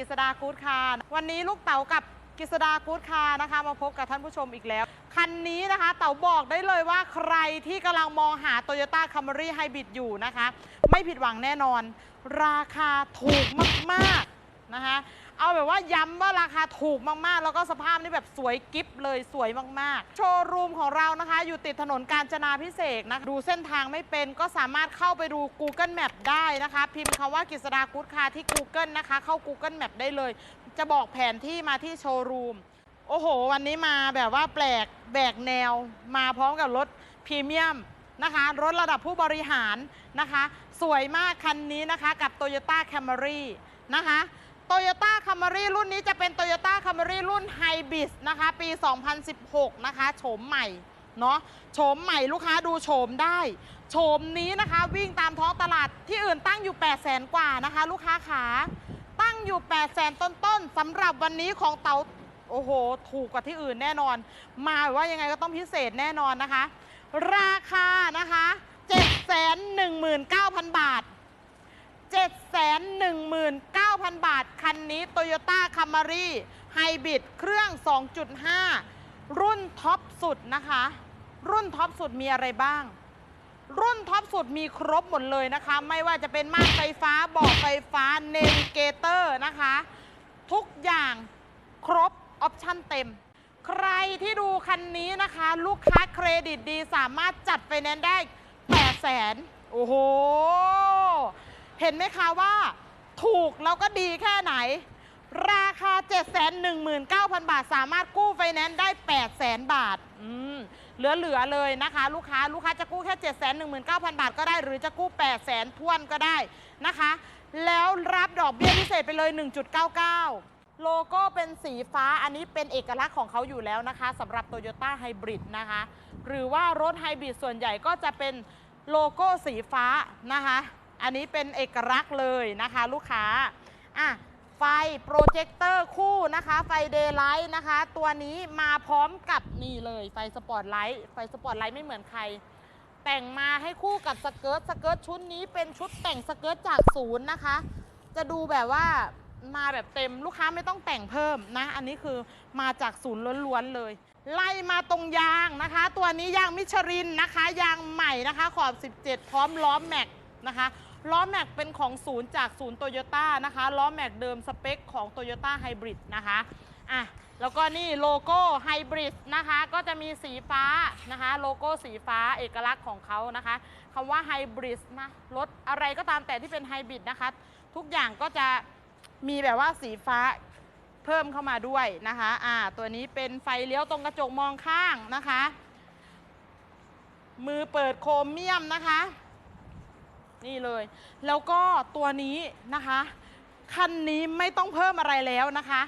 กฤษดากู๊ดคาร์วันนี้ลูกเต๋ากับกฤษดากู๊ดคาร์นะคะ มาพบกับท่านผู้ชมอีกแล้ว คันนี้นะคะ เต๋าบอกได้เลยว่าใครที่กำลังมองหา Toyota Camry Hybrid อยู่นะคะ ไม่ผิดหวังแน่นอน ราคาถูกมาก ๆ นะคะ เอาแบบว่าย้ำว่าราคาถูกมากๆ แล้วก็สภาพนี่แบบสวยกิฟเลยสวยมากๆ โชว์รูมของเรานะคะ อยู่ติดถนนกาญจนาพิเศษกนะคะดูเส้นทางไม่เป็นก็สามารถเข้าไปดู Google Map ได้นะคะ พิมพ์คำว่ากฤษดากู๊ดคาร์ที่ Google นะคะ เข้า Google Map ได้เลย จะบอกแผนที่มาที่โชว์รูม โอ้โห วันนี้มาแบบว่าแปลกแบกแนว มาพร้อมกับรถพรีเมียมนะคะรถระดับผู้บริหารนะคะ สวยมากคันนี้นะคะกับ Toyota Camry นะคะ Toyota Camry รุ่นนี้จะเป็น Toyota Camry รุ่น Hybrid นะคะ ปี 2016 นะคะ โฉมใหม่ เนาะโฉมใหม่ลูกค้าดูโฉมได้ โฉมนี้นะคะ วิ่งตามท้องตลาดที่อื่นตั้งอยู่ 8 0 0แสนกว่านะคะ ลูกค้าขาตั้งอยู่ 8 0 0แสนต้นๆสำหรับวันนี้ของเตาโอ้โห ถูกกว่าที่อื่นแน่นอน มาว่ายังไงก็ต้องพิเศษแน่นอนนะคะ ราคานะคะ 719,000 บาท 719,000 บาท คันนี้ Toyota Camry Hybrid เครื่อง 2.5 รุ่นท็อปสุดนะคะ รุ่นท็อปสุดมีอะไรบ้าง รุ่นท็อปสุดมีครบหมดเลยนะคะ ไม่ว่าจะเป็นม่านไฟฟ้าเบอกไฟฟ้าเนวิเกเตอร์นะคะ ทุกอย่างครบออปชั่นเต็ม ใครที่ดูคันนี้นะคะ ลูกค้าเครดิตดีสามารถจัดไฟแนนซ์ได้8แสนโอ้โห เห็นไหมคะว่าถูกแล้วก็ดีแค่ไหน ราคา 719,000 บาท สามารถกู้ไฟแนนซ์ได้ 800,000 บาทอืมเหลือๆเลยนะคะ ลูกค้าลูกค้าจะกู้แค่ 719,000 บาทก็ได้ หรือจะกู้ 800,000ทวนก็ได้นะคะ แล้วรับดอกเบี้ยพิเศษไปเลย 1.99โลโก้เป็นสีฟ้าอันนี้เป็นเอกลักษณ์ของเขาอยู่แล้วนะคะสำหรับ Toyota Hybrid นะคะ หรือว่ารถไฮบริดส่วนใหญ่ก็จะเป็นโลโก้สีฟ้านะคะ อันนี้เป็นเอกลักษณ์เลยนะคะลูกค้าอะไฟโปรเจคเตอร์คู่นะคะ ไฟเดย์ไลท์นะคะ ตัวนี้มาพร้อมกับนี่เลยไฟสปอตไลท์ไฟสปอตไลท์ไม่เหมือนใคร แต่งมาให้คู่กับสเกิร์ตสเกิร์ตชุดนี้เป็นชุดแต่งสเกิร์ตจากศูนย์นะคะ จะดูแบบว่ามาแบบเต็มลูกค้าไม่ต้องแต่งเพิ่มนะ อันนี้คือมาจากศูนย์ล้วนๆเลย ไล่มาตรงยางนะคะ ตัวนี้ยางมิชลินนะคะ ยางใหม่นะคะ ขอบ 17 พร้อมล้อมแม็กนะคะ ล้อแม็กเป็นของศูนย์จากศูนย์โตโยต้านะคะล้อแม็กเดิมสเปคของ Toyota Hybrid นะคะอะแล้วก็นี่โลโก้ไฮบริดนะคะ ก็จะมีสีฟ้านะคะ โลโก้สีฟ้าเอกลักษณ์ของเขานะคะคำว่าไฮบริดนะรถอะไรก็ตามแต่ที่เป็นไฮบริดนะคะ ทุกอย่างก็จะมีแบบว่าสีฟ้าเพิ่มเข้ามาด้วยนะคะอ่าตัวนี้เป็นไฟเลี้ยวตรงกระจกมองข้างนะคะ มือเปิดโครเมียมนะคะ นี่เลย แล้วก็ตัวนี้นะคะ คันนี้ไม่ต้องเพิ่มอะไรแล้วนะคะ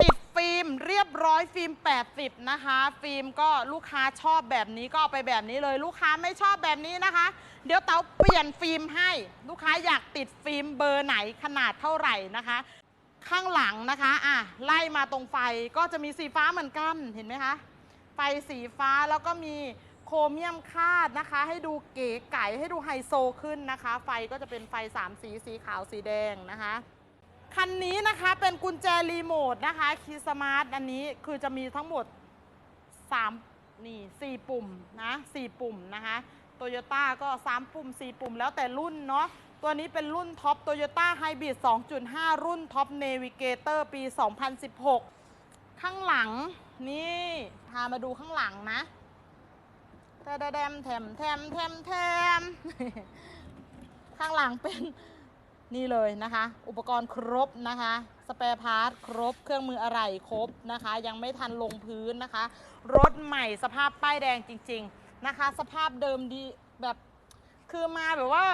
ติดฟิล์มเรียบร้อยฟิล์ม 80 นะคะ ฟิล์มก็ลูกค้าชอบแบบนี้ก็เอาไปแบบนี้เลย ลูกค้าไม่ชอบแบบนี้นะคะ เดี๋ยวเต๋าเปลี่ยนฟิล์มให้ ลูกค้าอยากติดฟิล์มเบอร์ไหนขนาดเท่าไหร่นะคะ ข้างหลังนะคะอะไล่มาตรงไฟก็จะมีสีฟ้าเหมือนกันเห็นไหมคะไฟสีฟ้าแล้วก็มี โครเมียมคาดนะคะ ให้ดูเก๋ไก๋ให้ดูไฮโซขึ้นนะคะ ไฟก็จะเป็นไฟ 3 สีสีขาวสีแดงนะคะคันนี้นะคะเป็นกุญแจรีโมทนะคะคีย์สมาร์ทอันนี้คือจะมีทั้งหมด 3 นี่ 4 ปุ่มนะ4ปุ่มนะคะโตโยต้าก็ 3 ปุ่ม 4 ปุ่มแล้วแต่รุ่นเนาะตัวนี้เป็นรุ่นท็อปโตโยต้าไฮบริด2.5 รุ่นท็อปเนวิเกเตอร์ปี 2016 ข้างหลังนี่พามาดูข้างหลังนะ แทมแทมแทมแทมแทมแทมข้างหลังเป็นนี่เลยนะคะ อุปกรณ์ครบนะคะ สเปรย์พาร์ทครบ เครื่องมืออะไหล่ครบนะคะ ยังไม่ทันลงพื้นนะคะ รถใหม่สภาพป้ายแดงจริง ๆนะคะ สภาพเดิมดีแบบคือมาแบบว่า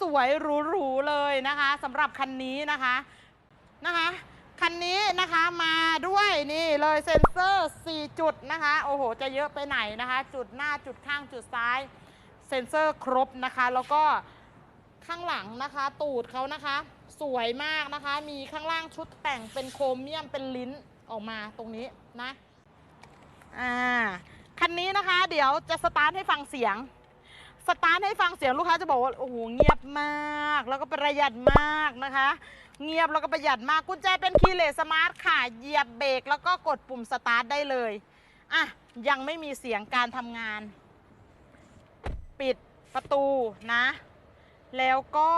สวยๆหรูๆเลยนะคะสำหรับคันนี้นะคะนะคะ คันนี้นะคะมาด้วยนี่เลยเซ็นเซอร์ 4 จุดนะคะ โอ้โห จะเยอะไปไหนนะคะ จุดหน้าจุดข้างจุดซ้าย เซ็นเซอร์ครบนะคะ แล้วก็ข้างหลังนะคะ ตูดเขานะคะ สวยมากนะคะ มีข้างล่างชุดแต่งเป็นโครเมียมเป็นลิ้นออกมาตรงนี้นะ อ่า คันนี้นะคะ เดี๋ยวจะสตาร์ทให้ฟังเสียง สตาร์ทให้ฟังเสียงลูกค้าจะบอกว่าโอ้โหเงียบมาก แล้วก็ประหยัดมากนะคะ เงียบแล้วก็ประหยัดมากกุญแจเป็นคีย์เลสสมาร์ทค่ะเหยียบเบรกแล้วก็กดปุ่มสตาร์ทได้เลยอะยังไม่มีเสียงการทำงาน ปิดประตูนะ แล้วก็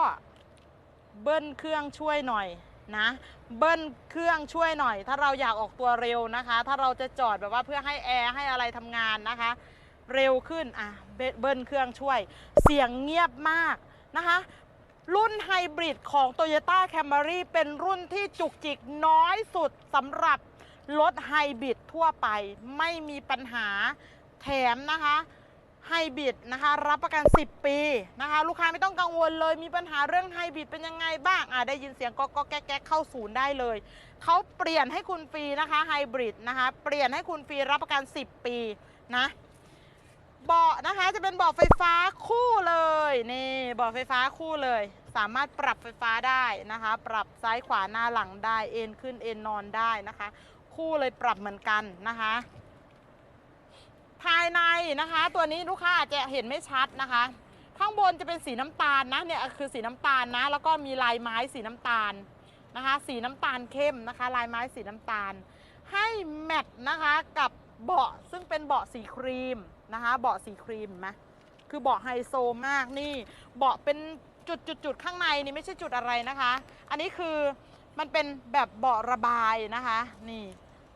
เบิ้ลเครื่องช่วยหน่อยนะเบิ้ลเครื่องช่วยหน่อย ถ้าเราอยากออกตัวเร็วนะคะ ถ้าเราจะจอดแบบว่าเพื่อให้แอร์ให้อะไรทำงานนะคะ เร็วขึ้นอะ เบิ้ลเครื่องช่วย เสียงเงียบมากนะคะ รุ่นไฮบริดของ Toyota Camry เป็นรุ่นที่จุกจิกน้อยสุดสำหรับรถไฮบริดทั่วไปไม่มีปัญหาแถมนะคะไฮบริดนะคะรับประกัน 10 ปีนะคะ ลูกค้าไม่ต้องกังวลเลย มีปัญหาเรื่องไฮบริดเป็นยังไงบ้างอะได้ยินเสียงก็ก็แก๊แก๊กเข้าศูนย์ได้เลย เขาเปลี่ยนให้คุณฟรีนะคะไฮบริดนะคะ เปลี่ยนให้คุณฟรีรับประกัน 10 ปีนะ เบาะนะคะจะเป็นเบาะไฟฟ้าคู่เลยนี่เบาะไฟฟ้าคู่เลย สามารถปรับไฟฟ้าได้นะคะ ปรับซ้ายขวาหน้าหลังได้เอ็นขึ้นเอ็นนอนได้นะคะ คู่เลยปรับเหมือนกันนะคะ ภายในนะคะ ตัวนี้ลูกค้าอาจจะเห็นไม่ชัดนะคะ ข้างบนจะเป็นสีน้ำตาลนะเนี่ยคือสีน้ำตาลนะ แล้วก็มีลายไม้สีน้ำตาลนะคะ สีน้ำตาลเข้มนะคะ ลายไม้สีน้ำตาล ให้แมทนะคะกับ เบาะซึ่งเป็นเบาะสีครีมนะคะ เบาะสีครีมเห็นไหมคือเบาะไฮโซมากนี่ เบาะเป็นจุดจุดจุดข้างในนี่ไม่ใช่จุดอะไรนะคะ อันนี้คือมันเป็นแบบเบาะระบายนะคะ นี่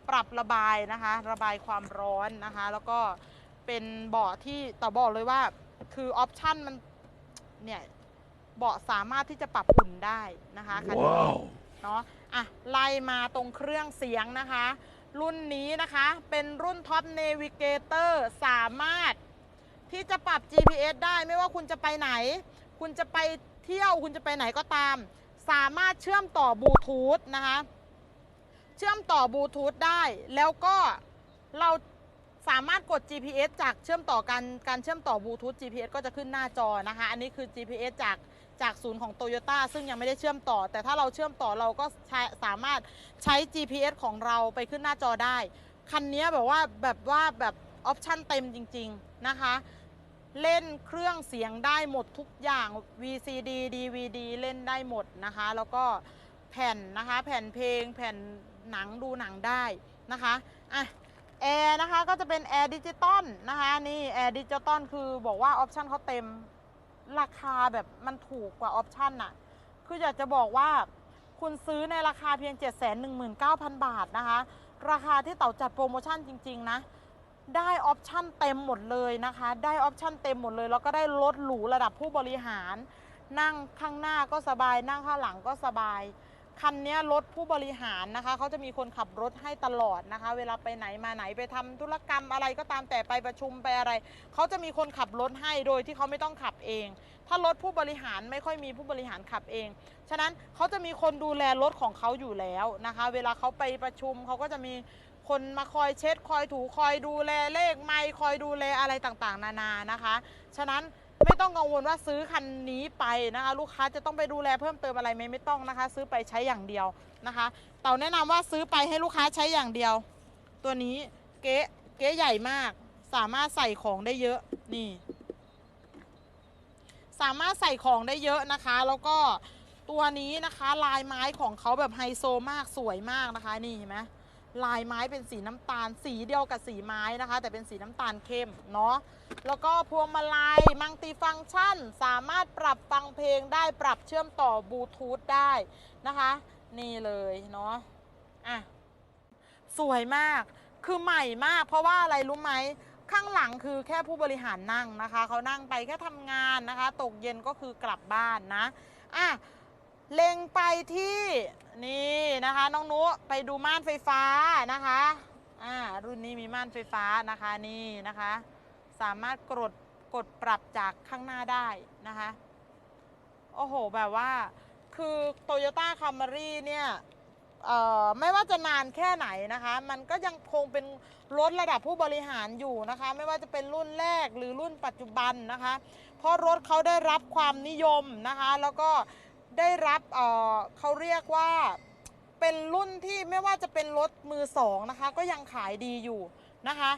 ปรับระบายนะคะ ระบายความร้อนนะคะ แล้วก็เป็นเบาะที่ต่อบอกเลยว่าคือออปชั่นมันเนี่ยเบาะสามารถที่จะปรับอุ่นได้นะคะคันนี้ Wow. เนาะอะไล่มาตรงเครื่องเสียงนะคะ รุ่นนี้นะคะเป็นรุ่นท็อปเนวิเกเตอร์สามารถที่จะปรับ GPS ได้ไม่ว่าคุณจะไปไหน คุณจะไปเที่ยวคุณจะไปไหนก็ตาม สามารถเชื่อมต่อบลูทูธนะคะ เชื่อมต่อบลูทูธได้ แล้วก็เราสามารถกด GPS จากเชื่อมต่อการการเชื่อมต่อบลูทูธ GPS ก็จะขึ้นหน้าจอนะคะ อันนี้คือ GPS จาก จากศูนย์ของ Toyota ซึ่งยังไม่ได้เชื่อมต่อ แต่ถ้าเราเชื่อมต่อเราก็ใช้สามารถใช้ GPS ของเราไปขึ้นหน้าจอได้ คันนี้แบบว่าแบบว่าแบบออปชั่นเต็มจริง ๆ นะคะ เล่นเครื่องเสียงได้หมดทุกอย่าง VCD DVD เล่นได้หมดนะคะ แล้วก็แผ่นนะคะ แผ่นเพลง แผ่นหนังดูหนังได้นะคะอะแอร์นะคะก็จะเป็นแอร์ดิจิตอลนะคะนี่แอร์ดิจิตอลคือบอกว่าออปชั่นเขาเต็ม ราคาแบบมันถูกกว่าออปชั่นน่ะ คืออยากจะบอกว่าคุณซื้อในราคาเพียง 719,000 บาทนะคะ ราคาที่เต่าจัดโปรโมชั่นจริง ๆ นะ ได้ออปชั่นเต็มหมดเลยนะคะ ได้ออปชั่นเต็มหมดเลย แล้วก็ได้รถหรูระดับผู้บริหาร นั่งข้างหน้าก็สบาย นั่งข้างหลังก็สบาย คันนี้รถผู้บริหารนะคะเขาจะมีคนขับรถให้ตลอดนะคะ เวลาไปไหนมาไหนไปทำธุรกรรมอะไรก็ตามแต่ไปประชุมไปอะไรเขาจะมีคนขับรถให้โดยที่เขาไม่ต้องขับเอง ถ้ารถผู้บริหารไม่ค่อยมีผู้บริหารขับเอง ฉะนั้นเขาจะมีคนดูแลรถของเขาอยู่แล้วนะคะ เวลาเขาไปประชุมเขาก็จะมีคนมาคอยเช็ด คอยถูคอยดูแลเลขไมค์คอยดูแลอะไรต่างๆ นานานะคะ ฉะนั้น ไม่ต้องกังวลว่าซื้อคันนี้ไปนะคะ ลูกค้าจะต้องไปดูแลเพิ่มเติมอะไรไหมไม่ต้องนะคะ ซื้อไปใช้อย่างเดียวนะคะเต่าแนะนำว่าซื้อไปให้ลูกค้าใช้อย่างเดียว ตัวนี้เก๊เก๊ใหญ่มาก สามารถใส่ของได้เยอะนี่ สามารถใส่ของได้เยอะนะคะ แล้วก็ตัวนี้นะคะลายไม้ของเขาแบบไฮโซมากสวยมากนะคะนี่เห็นไหม ลายไม้เป็นสีน้ำตาล สีเดียวกับสีไม้นะคะ แต่เป็นสีน้ำตาลเข้มเนาะแล้วก็พวงมาลัยมังติฟังก์ชัน สามารถปรับฟังเพลงได้ปรับเชื่อมต่อบลูทูธได้นะคะ นี่เลยเนาะอะสวยมากคือใหม่มาก เพราะว่าอะไรรู้ไหมข้างหลังคือแค่ผู้บริหารนั่งนะคะ เขานั่งไปแค่ทำงานนะคะ ตกเย็นก็คือกลับบ้านนะอะ เล็งไปที่นี่นะคะน้องนุไปดูม่านไฟฟ้านะคะอ่ารุ่นนี้มีม่านไฟฟ้านะคะนี่นะคะ สามารถกดกดปรับจากข้างหน้าได้นะคะโอ้โหแบบว่า คือ Toyota Camry เนี่ยเอ่อไม่ว่าจะนานแค่ไหนนะคะ มันก็ยังคงเป็นรถระดับผู้บริหารอยู่นะคะ ไม่ว่าจะเป็นรุ่นแรกหรือรุ่นปัจจุบันนะคะ เพราะรถเขาได้รับความนิยมนะคะ แล้วก็ ได้รับเเขาเรียกว่าเป็นรุ่นที่ไม่ว่าจะเป็นรถมือสองนะคะ ก็ยังขายดีอยู่นะคะ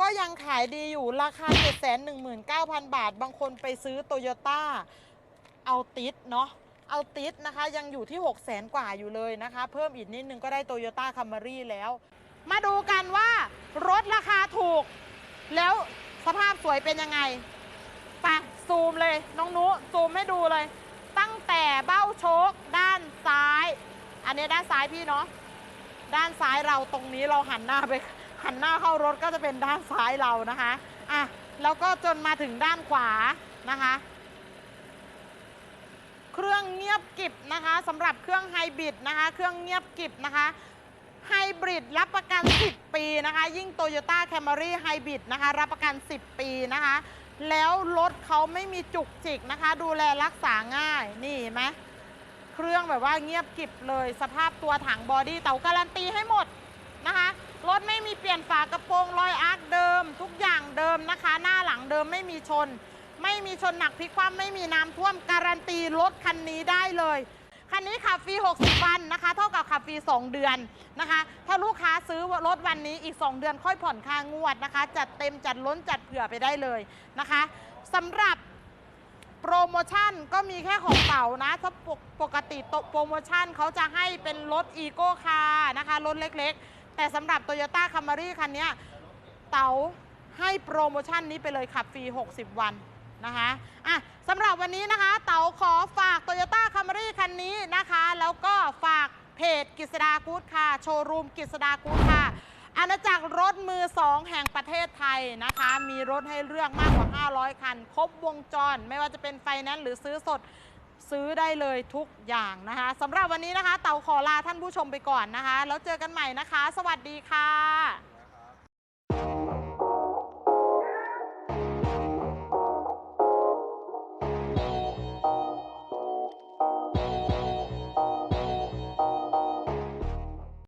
ก็ยังขายดีอยู่ราคา 719,000 บาท บางคนไปซื้อโตโยต้าเอาติสเนาะเอาติสนะคะยังอยู่ที่ 6 0 0 0 0กว่าอยู่เลยนะคะ เพิ่มอีกนิดนึงก็ได้โตโยต้าคัมรี่แล้ว มาดูกันว่ารถราคาถูก แล้วสภาพสวยเป็นยังไงไปซูมเลย น้องนุ ซูมให้ดูเลย แต่เบ้าโชคด้านซ้าย อันนี้ด้านซ้ายพี่เนาะด้านซ้ายเราตรงนี้เราหันหน้าไปหันหน้าเข้ารถก็จะเป็นด้านซ้ายเรานะคะอะแล้วก็จนมาถึงด้านขวานะคะ เครื่องเงียบกิบนะคะสำหรับเครื่องไฮบริดนะคะ เครื่องเงียบกิบนะคะไฮบริดรับประกัน 10 ปีนะคะ ยิ่ง Toyota Camry Hybrid นะคะ รับประกัน 10 ปีนะคะ แล้วรถเขาไม่มีจุกจิกนะคะ ดูแลรักษาง่ายนี่เห็นไหมเครื่องแบบว่าเงียบกิบเลย สภาพตัวถังบอดี้เต๋าการันตีให้หมดนะคะรถไม่มีเปลี่ยนฝากระโปรงรอยอาร์คเดิม ทุกอย่างเดิมนะคะ หน้าหลังเดิมไม่มีชน ไม่มีชนหนักพลิกคว่ำไม่มีน้ำท่วมการันตีรถคันนี้ได้เลย คันนี้ขับฟรี 60 วันนะคะ เท่ากับขับฟรี 2 เดือนนะคะ ถ้าลูกค้าซื้อรถวันนี้อีก 2 เดือนค่อยผ่อนค่างวดนะคะ จัดเต็มจัดล้นจัดเผื่อไปได้เลยนะคะสำหรับโปรโมชั่นก็มีแค่ของเต่านะ ถ้าปกปกติโตโปรโมชั่นเขาจะให้เป็นรถอีโก้คาร์นะคะ รถเล็กๆ แต่สำหรับ Toyota Camry คันนี้เต๋าให้โปรโมชั่นนี้ไปเลยขับฟรี 60 วัน นะคะอะสำหรับวันนี้นะคะ เต๋าขอฝาก Toyota Camry คันนี้นะคะ แล้วก็ฝากเพจกิษดากู๊ดค่ะ โชว์รูมกิษดากู๊ดค่ะ อาณาจักรรถมือสองแห่งประเทศไทยนะคะ มีรถให้เลือกมากกว่า 500 คัน ครบวงจร ไม่ว่าจะเป็นไฟแนนซ์หรือซื้อสดซื้อได้เลยทุกอย่างนะคะสำหรับวันนี้นะคะ เต่าขอลาท่านผู้ชมไปก่อนนะคะ แล้วเจอกันใหม่นะคะ สวัสดีค่ะ